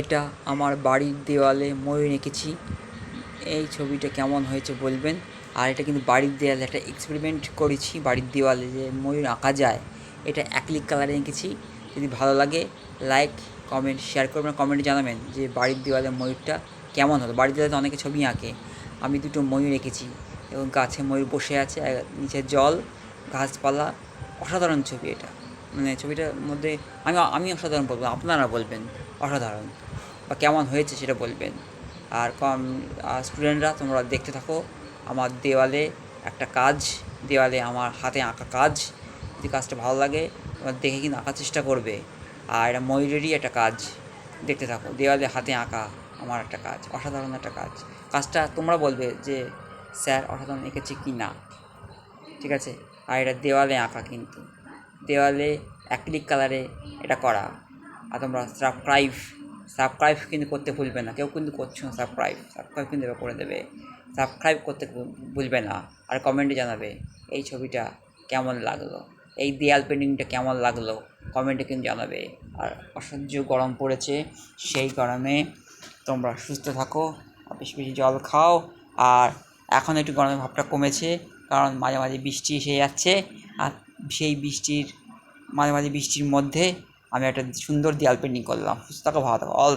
এটা আমার বাড়ির দেওয়ালে ময়ূর এঁকেছি এই ছবিটা কেমন হয়েছে বলবেন? আর এটা কিন্তু বাড়ির দেওয়ালে একটা এক্সপেরিমেন্ট করেছি, বাড়ির দেওয়ালে যে ময়ূর আঁকা যায়, এটা অ্যাক্রিলিক কালারে এঁকেছি। যদি ভালো লাগে লাইক কমেন্ট শেয়ার করবেন কমেন্টে জানাবেন যে বাড়ির দেওয়ালে ময়ূরটা কেমন হলো বাড়ির দেওয়ালে অনেকে ছবি আঁকে। আমি দুটো ময়ূর এঁকেছি এবং গাছে ময়ূর বসে আছে নিচে জল, গাছপালা, অসাধারণ ছবি এটা। মানে ছবিটার মধ্যে আমি আমি অসাধারণ বলব, আপনারা বলবেন অসাধারণ বা কেমন হয়েছে সেটা বলবেন। আর কম স্টুডেন্টরা তোমরা দেখতে থাকো, আমার দেওয়ালে একটা কাজ, দেওয়ালে আমার হাতে আঁকা কাজ, যদি কাজটা ভালো লাগে, তোমরা দেখে কিন্তু আঁকার চেষ্টা করবে। আর এটা ময়ূরেরই একটা কাজ, দেখতে থাকো, দেওয়ালে হাতে আঁকা আমার একটা কাজ, অসাধারণ একটা কাজ। কাজটা তোমরা বলবে যে, স্যার, অসাধারণ এঁকেছে কি না ঠিক আছে? আর এটা দেওয়ালে আঁকা কিন্তু। দেওয়ালে অ্যাক্রিলিক কালারে এটা করা। আর তোমরা সাবস্ক্রাইব সাবস্ক্রাইব কিন্তু করতে ভুলবে না। কেউ কিন্তু করছ না সাবস্ক্রাইব সাবস্ক্রাইব কিন্তু করে দেবে। সাবস্ক্রাইব করতে ভুলবে না। আর কমেন্টে জানাবে, এই ছবিটা কেমন লাগল? এই দেয়াল পেন্টিংটা কেমন লাগল? কমেন্টে কিন্তু জানাবে। আর অসহ্য গরম পড়েছে, সেই গরমে তোমরা সুস্থ থাকো বেশি বেশি জল খাও। আর এখন একটু গরমের ভাবটা কমেছে, কারণ মাঝে মাঝে বৃষ্টি এসে যাচ্ছে। আর সেই বৃষ্টির মাঝে মাঝে বৃষ্টির মধ্যে আমি একটা সুন্দর দেয়াল পেন্টিং করলাম। থাকো ভালো অল